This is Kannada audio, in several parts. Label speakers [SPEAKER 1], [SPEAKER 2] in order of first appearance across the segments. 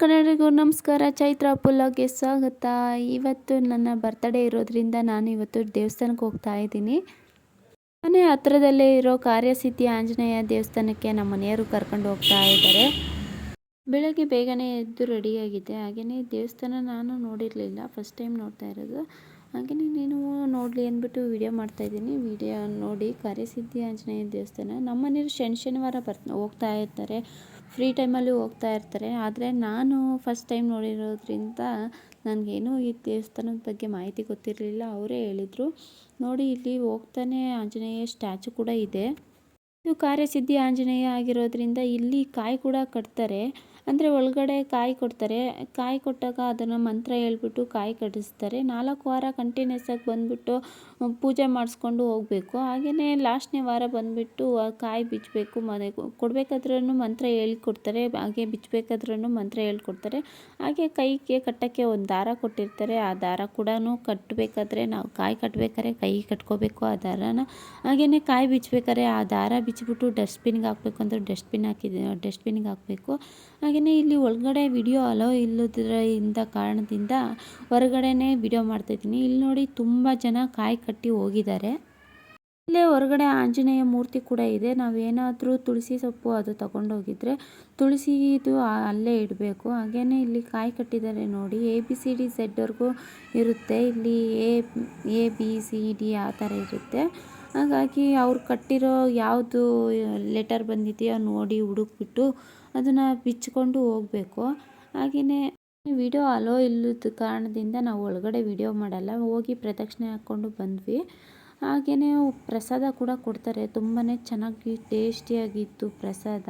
[SPEAKER 1] ಕನ್ನಡಿಗರು ನಮಸ್ಕಾರ, ಚೈತ್ರ ಪುಲ್ಲಾಗೆ ಸ್ವಾಗತ. ಇವತ್ತು ನನ್ನ ಬರ್ತ್ಡೇ ಇರೋದ್ರಿಂದ ನಾನು ಇವತ್ತು ದೇವಸ್ಥಾನಕ್ಕೆ ಹೋಗ್ತಾ ಇದ್ದೀನಿ. ಮನೆ ಹತ್ರದಲ್ಲೇ ಇರೋ ಕಾರ್ಯಸಿದ್ಧಿ ಆಂಜನೇಯ ದೇವಸ್ಥಾನಕ್ಕೆ ನಮ್ಮ ಮನೆಯವರು ಕರ್ಕೊಂಡು ಹೋಗ್ತಾ ಇದ್ದಾರೆ. ಬೆಳಗ್ಗೆ ಬೇಗನೆ ಎದ್ದು ರೆಡಿಯಾಗಿದೆ ಹಾಗೆಯೇ ದೇವಸ್ಥಾನ ನಾನು ನೋಡಿರಲಿಲ್ಲ ಫಸ್ಟ್ ಟೈಮ್ ನೋಡ್ತಾ ಇರೋದು. ಹಾಗೆಯೇ ನೀನು ನೋಡಲಿ ಅಂದ್ಬಿಟ್ಟು ವಿಡಿಯೋ ಮಾಡ್ತಾಯಿದ್ದೀನಿ ವಿಡಿಯೋ ನೋಡಿ ಕಾರ್ಯಸಿದ್ಧಿ ಆಂಜನೇಯ ದೇವಸ್ಥಾನ. ನಮ್ಮ ಮನೇಲಿ ಶನಿ ಶನಿವಾರ ಬರ್ತ ಹೋಗ್ತಾ ಇರ್ತಾರೆ. ಫ್ರೀ ಟೈಮಲ್ಲಿ ಹೋಗ್ತಾ ಇರ್ತಾರೆ. ಆದರೆ ನಾನು ಫಸ್ಟ್ ಟೈಮ್ ನೋಡಿರೋದ್ರಿಂದ ನನಗೇನು ಈ ದೇವಸ್ಥಾನದ ಬಗ್ಗೆ ಮಾಹಿತಿ ಗೊತ್ತಿರಲಿಲ್ಲ. ಅವರೇ ಹೇಳಿದರು. ನೋಡಿ ಇಲ್ಲಿ ಹೋಗ್ತಾನೆ ಆಂಜನೇಯ ಸ್ಟ್ಯಾಚು ಕೂಡ ಇದೆ. ಇದು ಕಾರ್ಯಸಿದ್ಧಿ ಆಂಜನೇಯ ಆಗಿರೋದ್ರಿಂದ ಇಲ್ಲಿ ಕಾಯಿ ಕೂಡ ಕಟ್ತಾರೆ. ಅಂದರೆ ಒಳಗಡೆ ಕಾಯಿ ಕೊಡ್ತಾರೆ. ಕಾಯಿ ಕೊಟ್ಟಾಗ ಅದನ್ನು ಮಂತ್ರ ಹೇಳ್ಬಿಟ್ಟು ಕಾಯಿ ಕಟ್ಟಿಸ್ತಾರೆ. ನಾಲ್ಕು ವಾರ ಕಂಟಿನ್ಯೂಸ್ ಆಗಿ ಬಂದುಬಿಟ್ಟು ಪೂಜೆ ಮಾಡಿಸ್ಕೊಂಡು ಹೋಗಬೇಕು. ಹಾಗೆಯೇ ಲಾಸ್ಟ್ನೇ ವಾರ ಬಂದುಬಿಟ್ಟು ಕಾಯಿ ಬಿಚ್ಚಬೇಕು ಮನೆ ಕೊಡಬೇಕಾದ್ರೂ ಮಂತ್ರ ಹೇಳ್ಕೊಡ್ತಾರೆ. ಹಾಗೆ ಬಿಚ್ಚಬೇಕಾದ್ರೂ ಮಂತ್ರ ಹೇಳ್ಕೊಡ್ತಾರೆ. ಹಾಗೆ ಕೈಗೆ ಕಟ್ಟೋಕ್ಕೆ ಒಂದು ದಾರ ಕೊಟ್ಟಿರ್ತಾರೆ. ಆ ದಾರ ಕೂಡ ಕಟ್ಟಬೇಕಾದ್ರೆ ನಾವು ಕಾಯಿ ಕಟ್ಟಬೇಕಾದ್ರೆ ಕೈ ಕಟ್ಕೋಬೇಕು ಆ ದಾರನ. ಹಾಗೆಯೇ ಕಾಯಿ ಬಿಚ್ಚಬೇಕಾದ್ರೆ ಆ ದಾರ ಬಿಚ್ಚಿಬಿಟ್ಟು ಡಸ್ಟ್ಬಿನ್ಗೆ ಹಾಕಬೇಕು ಅಂದರೆ ಡಸ್ಟ್ಬಿನ್ ಹಾಕಿದ, ಡಸ್ಟ್ಬಿನ್ಗೆ ಹಾಕಬೇಕು. ಹಾಗೆಯೇ ಇಲ್ಲಿ ಒಳಗಡೆ ವಿಡಿಯೋ ಅಲೋ ಇಲ್ಲದ್ರಿಂದ ಕಾರಣದಿಂದ ಹೊರಗಡೆನೇ ವಿಡಿಯೋ ಮಾಡ್ತಾಯಿದ್ದೀನಿ ಇಲ್ಲಿ ನೋಡಿ ತುಂಬ ಜನ ಕಾಯಿ ಕಟ್ಟಿ ಹೋಗಿದ್ದಾರೆ. ಇಲ್ಲೇ ಹೊರಗಡೆ ಆಂಜನೇಯ ಮೂರ್ತಿ ಕೂಡ ಇದೆ. ನಾವೇನಾದರೂ ತುಳಸಿ ಸೊಪ್ಪು ಅದು ತಗೊಂಡೋಗಿದ್ರೆ ತುಳಸಿ ಇದು ಅಲ್ಲೇ ಇಡಬೇಕು. ಹಾಗೆಯೇ ಇಲ್ಲಿ ಕಾಯಿ ಕಟ್ಟಿದ್ದಾರೆ ನೋಡಿ. ಎ ಬಿ ಸಿ ಡಿ ಝೆಡ್ವರೆಗೂ ಇರುತ್ತೆ. ಇಲ್ಲಿ A A B C D ಆ ಥರ ಇರುತ್ತೆ. ಹಾಗಾಗಿ ಅವ್ರು ಕಟ್ಟಿರೋ ಯಾವುದು ಲೆಟರ್ ಬಂದಿದೆಯೋ ನೋಡಿ ಹುಡುಕ್ಬಿಟ್ಟು ಅದನ್ನು ಬಿಚ್ಚಿಕೊಂಡು ಹೋಗಬೇಕು. ಹಾಗೆಯೇ ವಿಡಿಯೋ ಅಲೋ ಇಲ್ಲದ ಕಾರಣದಿಂದ ನಾವು ಒಳಗಡೆ ವಿಡಿಯೋ ಮಾಡಲ್ಲ, ಹೋಗಿ ಪ್ರದಕ್ಷಿಣೆ ಹಾಕ್ಕೊಂಡು ಬಂದ್ವಿ. ಹಾಗೆಯೇ ಪ್ರಸಾದ ಕೂಡ ಕೊಡ್ತಾರೆ. ತುಂಬಾ ಚೆನ್ನಾಗಿ ಟೇಸ್ಟಿಯಾಗಿತ್ತು ಪ್ರಸಾದ.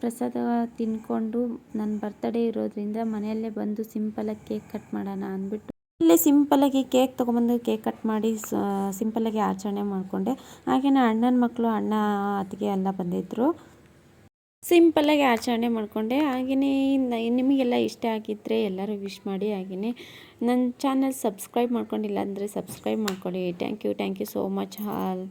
[SPEAKER 1] ಪ್ರಸಾದ ತಿಂದ್ಕೊಂಡು ನನ್ನ ಬರ್ತಡೇ ಇರೋದ್ರಿಂದ ಮನೆಯಲ್ಲೇ ಬಂದು ಸಿಂಪಲಾಗಿ ಕೇಕ್ ಕಟ್ ಮಾಡೋಣ ಅಂದ್ಬಿಟ್ಟು ಇಲ್ಲೇ ಸಿಂಪಲಾಗಿ ಕೇಕ್ ತೊಗೊಂಬಂದು ಕೇಕ್ ಕಟ್ ಮಾಡಿ ಸಿಂಪಲಾಗಿ ಆಚರಣೆ ಮಾಡಿಕೊಂಡೆ. ಹಾಗೆಯೇ ಅಣ್ಣನ ಮಕ್ಕಳು ಅಣ್ಣ, ಅತ್ತಿಗೆ ಎಲ್ಲ ಬಂದಿದ್ದರು ಸಿಂಪಲ್ಲಾಗಿ ಆಚರಣೆ ಮಾಡಿಕೊಂಡೆ. ಹಾಗೆಯೇ ನಿಮಗೆಲ್ಲ ಇಷ್ಟ ಆಗಿದ್ದರೆ ಎಲ್ಲರೂ ವಿಶ್ ಮಾಡಿ ಹಾಗೆಯೇ ನನ್ನ ಚಾನಲ್ ಸಬ್ಸ್ಕ್ರೈಬ್ ಮಾಡ್ಕೊಂಡಿಲ್ಲ ಅಂದರೆ ಸಬ್ಸ್ಕ್ರೈಬ್ ಮಾಡ್ಕೊಳ್ಳಿ. Thank you thank you so much all